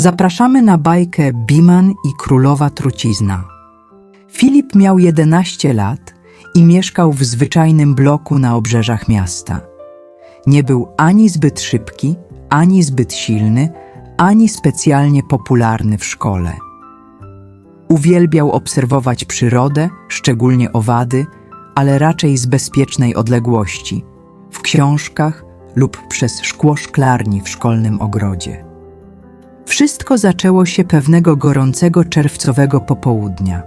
Zapraszamy na bajkę Biman i Królowa Trucizna. Filip miał 11 lat i mieszkał w zwyczajnym bloku na obrzeżach miasta. Nie był ani zbyt szybki, ani zbyt silny, ani specjalnie popularny w szkole. Uwielbiał obserwować przyrodę, szczególnie owady, ale raczej z bezpiecznej odległości, w książkach lub przez szkło szklarni w szkolnym ogrodzie. Wszystko zaczęło się pewnego gorącego czerwcowego popołudnia.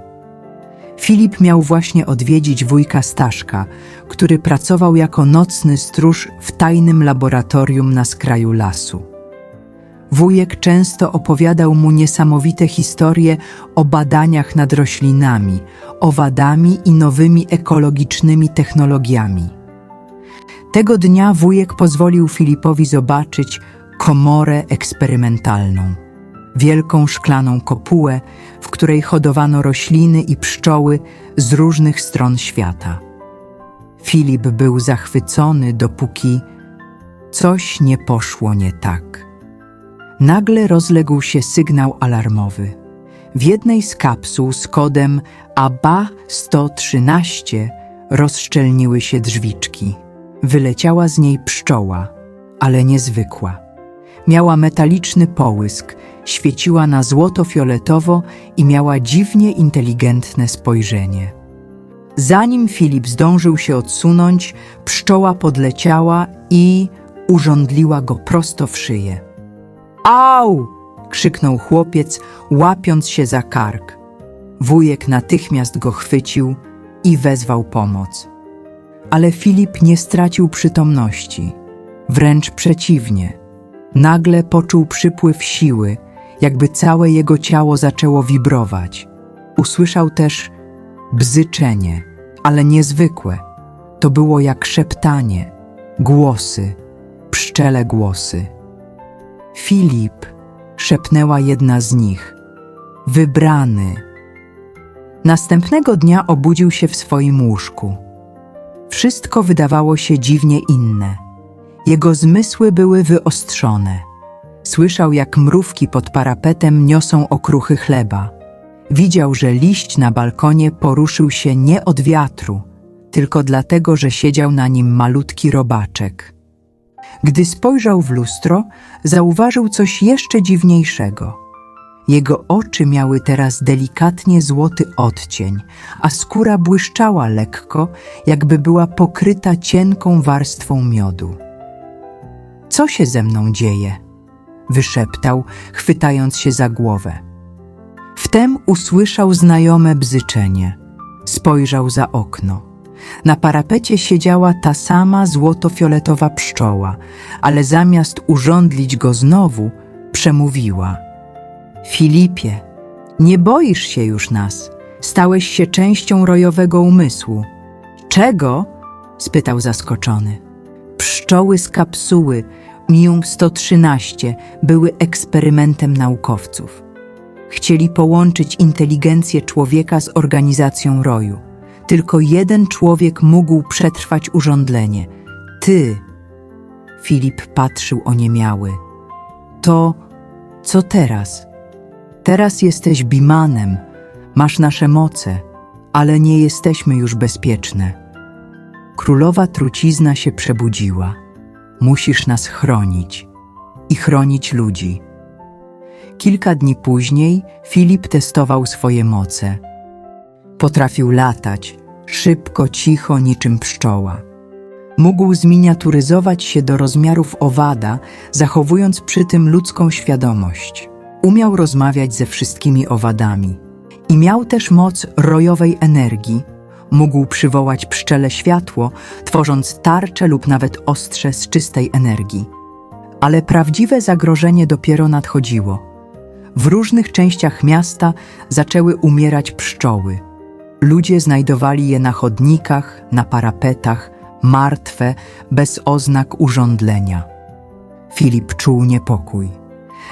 Filip miał właśnie odwiedzić wujka Staszka, który pracował jako nocny stróż w tajnym laboratorium na skraju lasu. Wujek często opowiadał mu niesamowite historie o badaniach nad roślinami, owadami i nowymi ekologicznymi technologiami. Tego dnia wujek pozwolił Filipowi zobaczyć komorę eksperymentalną. Wielką szklaną kopułę, w której hodowano rośliny i pszczoły z różnych stron świata. Filip był zachwycony, dopóki coś nie poszło nie tak. Nagle rozległ się sygnał alarmowy. W jednej z kapsuł z kodem ABA 113 rozszczelniły się drzwiczki. Wyleciała z niej pszczoła, ale niezwykła. Miała metaliczny połysk, świeciła na złoto-fioletowo i miała dziwnie inteligentne spojrzenie. Zanim Filip zdążył się odsunąć, pszczoła podleciała i urządliła go prosto w szyję. Au! krzyknął chłopiec, łapiąc się za kark. Wujek natychmiast go chwycił i wezwał pomoc. Ale Filip nie stracił przytomności. Wręcz przeciwnie. Nagle poczuł przypływ siły, jakby całe jego ciało zaczęło wibrować. Usłyszał też bzyczenie, ale niezwykłe. To było jak szeptanie, głosy, pszczele głosy. Filip, szepnęła jedna z nich. Wybrany. Następnego dnia obudził się w swoim łóżku. Wszystko wydawało się dziwnie inne. Jego zmysły były wyostrzone. Słyszał, jak mrówki pod parapetem niosą okruchy chleba. Widział, że liść na balkonie poruszył się nie od wiatru, tylko dlatego, że siedział na nim malutki robaczek. Gdy spojrzał w lustro, zauważył coś jeszcze dziwniejszego. Jego oczy miały teraz delikatnie złoty odcień, a skóra błyszczała lekko, jakby była pokryta cienką warstwą miodu. Co się ze mną dzieje? wyszeptał, chwytając się za głowę. Wtem usłyszał znajome bzyczenie. Spojrzał za okno. Na parapecie siedziała ta sama złoto-fioletowa pszczoła, ale zamiast urządlić go znowu, przemówiła. Filipie, nie boisz się już nas. Stałeś się częścią rojowego umysłu. Czego? spytał zaskoczony. Pszczoły z kapsuły Mium 113 były eksperymentem naukowców. Chcieli połączyć inteligencję człowieka z organizacją roju. Tylko jeden człowiek mógł przetrwać urządlenie. Ty. Filip patrzył oniemiały. To, co teraz? Teraz jesteś Bimanem, masz nasze moce, ale nie jesteśmy już bezpieczne. Królowa trucizna się przebudziła. Musisz nas chronić i chronić ludzi. Kilka dni później Filip testował swoje moce. Potrafił latać, szybko, cicho, niczym pszczoła. Mógł zminiaturyzować się do rozmiarów owada, zachowując przy tym ludzką świadomość. Umiał rozmawiać ze wszystkimi owadami. I miał też moc rojowej energii. Mógł przywołać pszczele światło, tworząc tarcze lub nawet ostrze z czystej energii. Ale prawdziwe zagrożenie dopiero nadchodziło. W różnych częściach miasta zaczęły umierać pszczoły. Ludzie znajdowali je na chodnikach, na parapetach, martwe, bez oznak urządlenia. Filip czuł niepokój.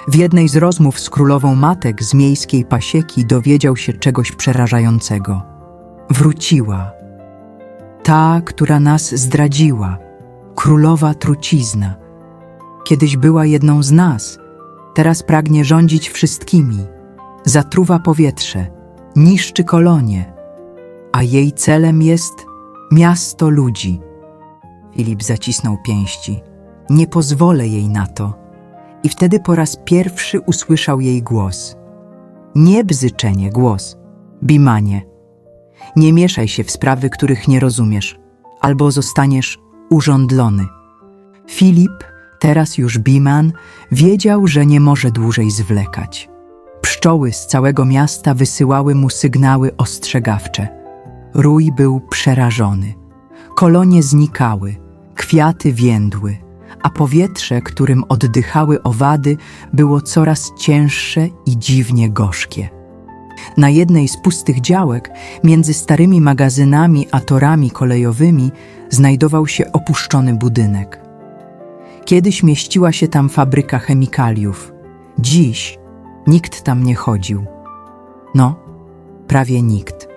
W jednej z rozmów z królową matek z miejskiej pasieki dowiedział się czegoś przerażającego. Wróciła. Ta, która nas zdradziła, królowa trucizna. Kiedyś była jedną z nas. Teraz pragnie rządzić wszystkimi. Zatruwa powietrze, niszczy kolonie, a jej celem jest miasto ludzi. Filip zacisnął pięści. Nie pozwolę jej na to. I wtedy po raz pierwszy usłyszał jej głos. Nie bzyczenie, głos. Bimanie. Nie mieszaj się w sprawy, których nie rozumiesz, albo zostaniesz urządlony. Filip, teraz już Biman, wiedział, że nie może dłużej zwlekać. Pszczoły z całego miasta wysyłały mu sygnały ostrzegawcze. Rój był przerażony. Kolonie znikały, kwiaty więdły, a powietrze, którym oddychały owady, było coraz cięższe i dziwnie gorzkie. Na jednej z pustych działek, między starymi magazynami a torami kolejowymi, znajdował się opuszczony budynek. Kiedyś mieściła się tam fabryka chemikaliów. Dziś nikt tam nie chodził. No, prawie nikt.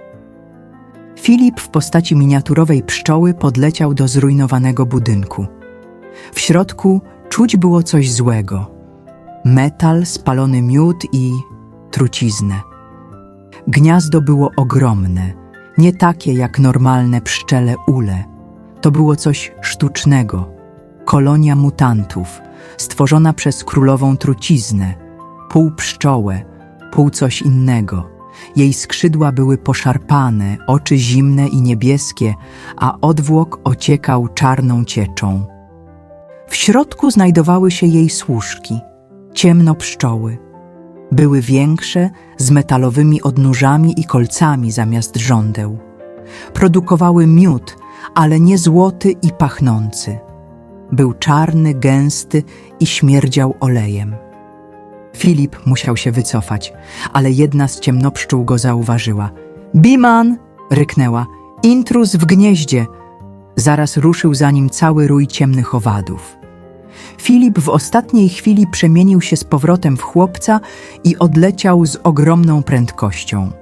Filip w postaci miniaturowej pszczoły podleciał do zrujnowanego budynku. W środku czuć było coś złego. Metal, spalony miód i truciznę. Gniazdo było ogromne, nie takie jak normalne pszczele ule. To było coś sztucznego. Kolonia mutantów, stworzona przez królową truciznę, pół pszczołę, pół coś innego. Jej skrzydła były poszarpane, oczy zimne i niebieskie, a odwłok ociekał czarną cieczą. W środku znajdowały się jej służki, ciemno pszczoły. Były większe, z metalowymi odnóżami i kolcami zamiast żądeł. Produkowały miód, ale nie złoty i pachnący. Był czarny, gęsty i śmierdział olejem. Filip musiał się wycofać, ale jedna z ciemnopszczół go zauważyła. Biman! ryknęła. Intruz w gnieździe! Zaraz ruszył za nim cały rój ciemnych owadów. Filip w ostatniej chwili przemienił się z powrotem w chłopca i odleciał z ogromną prędkością.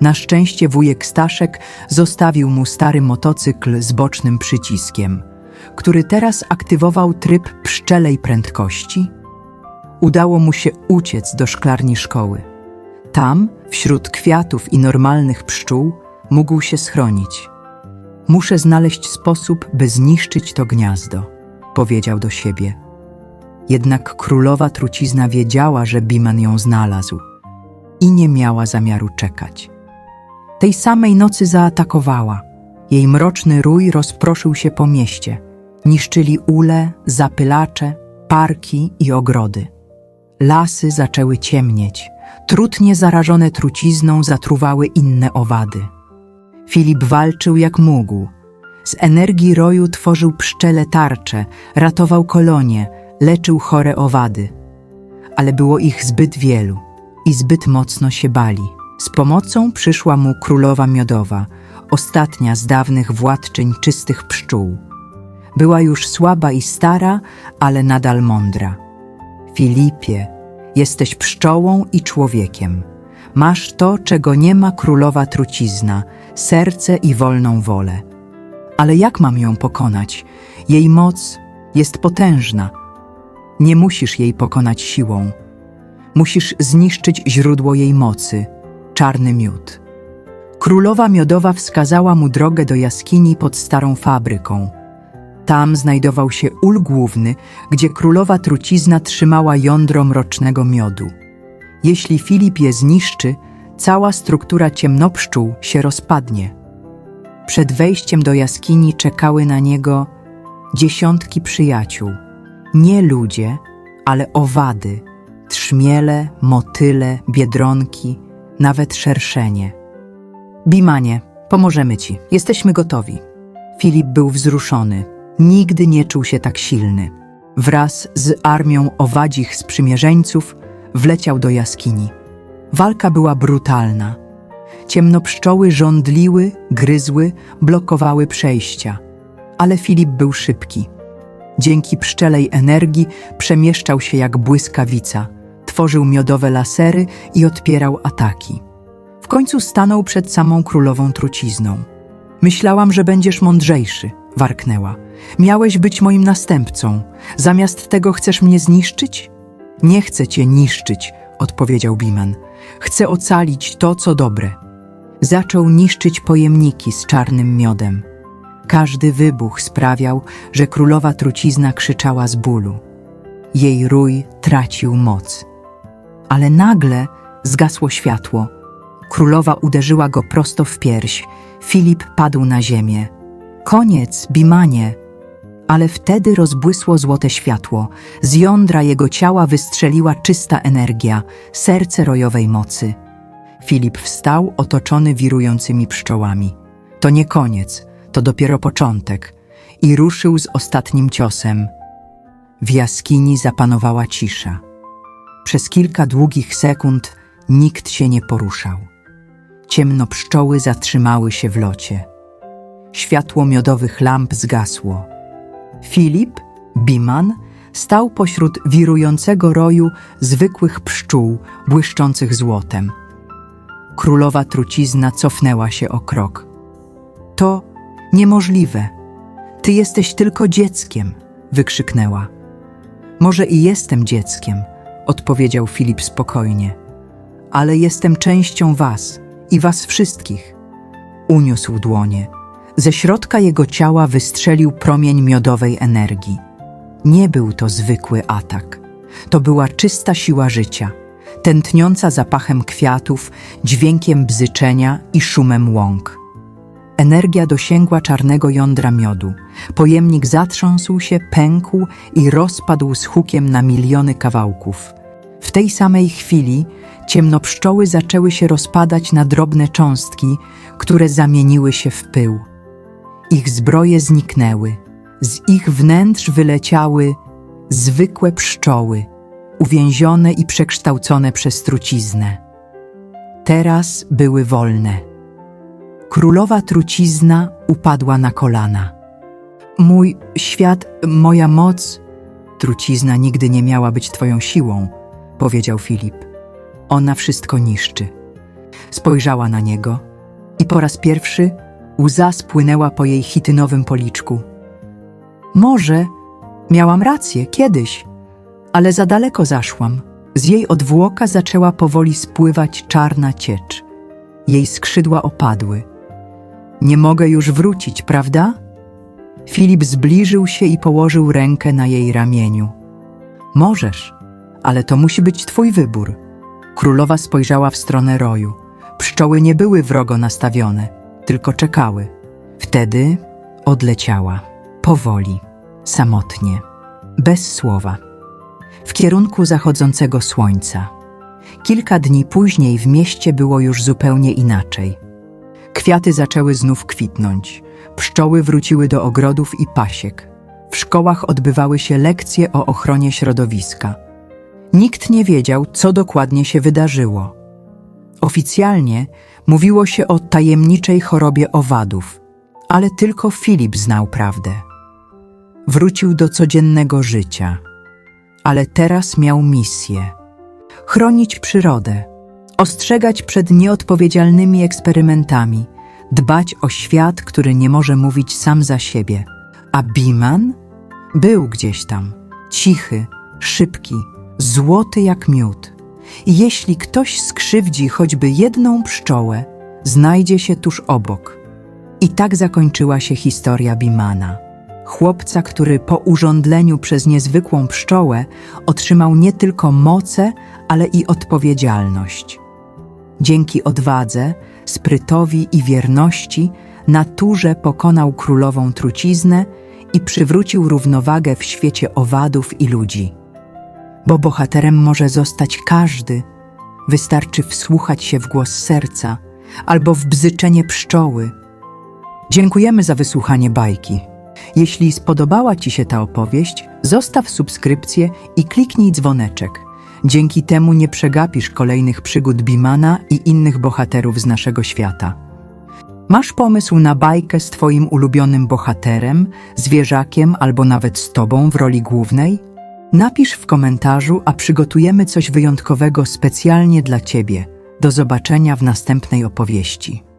Na szczęście wujek Staszek zostawił mu stary motocykl z bocznym przyciskiem, który teraz aktywował tryb pszczelej prędkości. Udało mu się uciec do szklarni szkoły. Tam, wśród kwiatów i normalnych pszczół, mógł się schronić. Muszę znaleźć sposób, by zniszczyć to gniazdo, powiedział do siebie. Jednak królowa trucizna wiedziała, że Biman ją znalazł i nie miała zamiaru czekać. Tej samej nocy zaatakowała. Jej mroczny rój rozproszył się po mieście. Niszczyli ule, zapylacze, parki i ogrody. Lasy zaczęły ciemnieć. Trutnie zarażone trucizną zatruwały inne owady. Filip walczył jak mógł. Z energii roju tworzył pszczele tarcze, ratował kolonie, leczył chore owady. Ale było ich zbyt wielu i zbyt mocno się bali. Z pomocą przyszła mu królowa miodowa, ostatnia z dawnych władczyń czystych pszczół. Była już słaba i stara, ale nadal mądra. Filipie, jesteś pszczołą i człowiekiem. Masz to, czego nie ma królowa trucizna, serce i wolną wolę. Ale jak mam ją pokonać? Jej moc jest potężna. Nie musisz jej pokonać siłą. Musisz zniszczyć źródło jej mocy czarny miód. Królowa miodowa wskazała mu drogę do jaskini pod starą fabryką. Tam znajdował się ul główny, gdzie królowa trucizna trzymała jądro mrocznego miodu. Jeśli Filip je zniszczy, cała struktura ciemnopszczół się rozpadnie. Przed wejściem do jaskini czekały na niego dziesiątki przyjaciół. Nie ludzie, ale owady, trzmiele, motyle, biedronki, nawet szerszenie. Bimanie, pomożemy ci, jesteśmy gotowi. Filip był wzruszony. Nigdy nie czuł się tak silny. Wraz z armią owadzich sprzymierzeńców wleciał do jaskini. Walka była brutalna. Ciemnopszczoły żądliły, gryzły, blokowały przejścia. Ale Filip był szybki. Dzięki pszczelej energii przemieszczał się jak błyskawica, tworzył miodowe lasery i odpierał ataki. W końcu stanął przed samą królową trucizną. Myślałam, że będziesz mądrzejszy, warknęła. Miałeś być moim następcą. Zamiast tego chcesz mnie zniszczyć? Nie chcę cię niszczyć, odpowiedział Biman. Chcę ocalić to, co dobre. Zaczął niszczyć pojemniki z czarnym miodem. Każdy wybuch sprawiał, że królowa trucizna krzyczała z bólu. Jej rój tracił moc. Ale nagle zgasło światło. Królowa uderzyła go prosto w pierś. Filip padł na ziemię. Koniec, Bimanie! Ale wtedy rozbłysło złote światło. Z jądra jego ciała wystrzeliła czysta energia, serce rojowej mocy. Filip wstał, otoczony wirującymi pszczołami. To nie koniec, to dopiero początek. I ruszył z ostatnim ciosem. W jaskini zapanowała cisza. Przez kilka długich sekund nikt się nie poruszał. Ciemno pszczoły zatrzymały się w locie. Światło miodowych lamp zgasło. Filip, Biman, stał pośród wirującego roju zwykłych pszczół błyszczących złotem. Królowa trucizna cofnęła się o krok. To niemożliwe. Ty jesteś tylko dzieckiem, wykrzyknęła. Może i jestem dzieckiem, odpowiedział Filip spokojnie, ale jestem częścią was i was wszystkich. Uniósł dłonie. Ze środka jego ciała wystrzelił promień miodowej energii. Nie był to zwykły atak. To była czysta siła życia, tętniąca zapachem kwiatów, dźwiękiem bzyczenia i szumem łąk. Energia dosięgła czarnego jądra miodu. Pojemnik zatrząsł się, pękł i rozpadł z hukiem na miliony kawałków. W tej samej chwili ciemnopszczoły zaczęły się rozpadać na drobne cząstki, które zamieniły się w pył. Ich zbroje zniknęły, z ich wnętrz wyleciały zwykłe pszczoły, uwięzione i przekształcone przez truciznę. Teraz były wolne. Królowa trucizna upadła na kolana. Mój świat, moja moc. Trucizna nigdy nie miała być twoją siłą, powiedział Filip. Ona wszystko niszczy. Spojrzała na niego i po raz pierwszy łza spłynęła po jej chitynowym policzku. Może miałam rację kiedyś, ale za daleko zaszłam. Z jej odwłoka zaczęła powoli spływać czarna ciecz. Jej skrzydła opadły. Nie mogę już wrócić, prawda? Filip zbliżył się i położył rękę na jej ramieniu. Możesz, ale to musi być twój wybór. Królowa spojrzała w stronę roju. Pszczoły nie były wrogo nastawione, tylko czekały. Wtedy odleciała, powoli, samotnie, bez słowa, w kierunku zachodzącego słońca. Kilka dni później w mieście było już zupełnie inaczej. Kwiaty zaczęły znów kwitnąć, pszczoły wróciły do ogrodów i pasiek. W szkołach odbywały się lekcje o ochronie środowiska. Nikt nie wiedział, co dokładnie się wydarzyło. Oficjalnie mówiło się o tajemniczej chorobie owadów, ale tylko Filip znał prawdę. Wrócił do codziennego życia, ale teraz miał misję chronić przyrodę, ostrzegać przed nieodpowiedzialnymi eksperymentami, dbać o świat, który nie może mówić sam za siebie. A Biman był gdzieś tam, cichy, szybki, złoty jak miód. I jeśli ktoś skrzywdzi choćby jedną pszczołę, znajdzie się tuż obok. I tak zakończyła się historia Bimana. Chłopca, który po urządleniu przez niezwykłą pszczołę otrzymał nie tylko moce, ale i odpowiedzialność. Dzięki odwadze, sprytowi i wierności naturze pokonał królową truciznę i przywrócił równowagę w świecie owadów i ludzi. Bo bohaterem może zostać każdy, wystarczy wsłuchać się w głos serca albo w bzyczenie pszczoły. Dziękujemy za wysłuchanie bajki. Jeśli spodobała Ci się ta opowieść, zostaw subskrypcję i kliknij dzwoneczek. Dzięki temu nie przegapisz kolejnych przygód Bimana i innych bohaterów z naszego świata. Masz pomysł na bajkę z Twoim ulubionym bohaterem, zwierzakiem albo nawet z Tobą w roli głównej? Napisz w komentarzu, a przygotujemy coś wyjątkowego specjalnie dla Ciebie. Do zobaczenia w następnej opowieści.